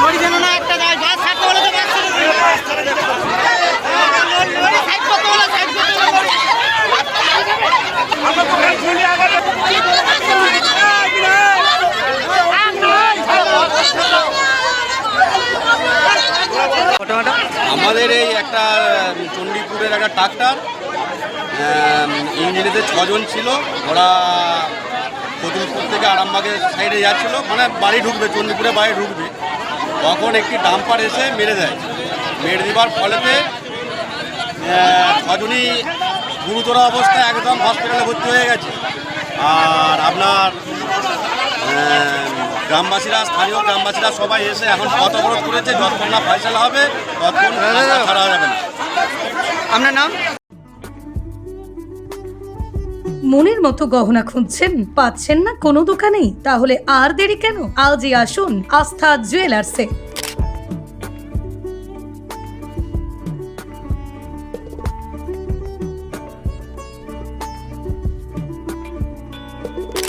Lorry যেন না একটা আমাদের এই একটা চণ্ডীপুরের একটা ট্রাক্টর ইঞ্জিনেতে ছজন ছিল। ওরা কতুলপুর থেকে আরামবাগের সাইডে যাচ্ছিল। মানে বাড়ি ঢুকবে, চণ্ডীপুরে বাড়ি ঢুকবে। তখন একটি ডাম্পার এসে মেরে দেয়। মেরে দেওয়ার ফলেতে ছজনই গুরুতর অবস্থায় একদম হসপিটালে ভর্তি হয়ে গেছে। আর আপনার গ্রামবাসীরা স্থানীয় গ্রামবাসীরা সবাই এসে এখন পথ অবরোধ করেছে যতক্ষণ না ফয়সালা হবে ততক্ষণ ছাড়া যাবে না। আপনার নাম? মনের মতো গহনা খুঁজছেন? পাচ্ছেন না কোনো দোকানেই? তাহলে আর দেরি কেন? আজই আসুন আস্থা জুয়েলার্সে।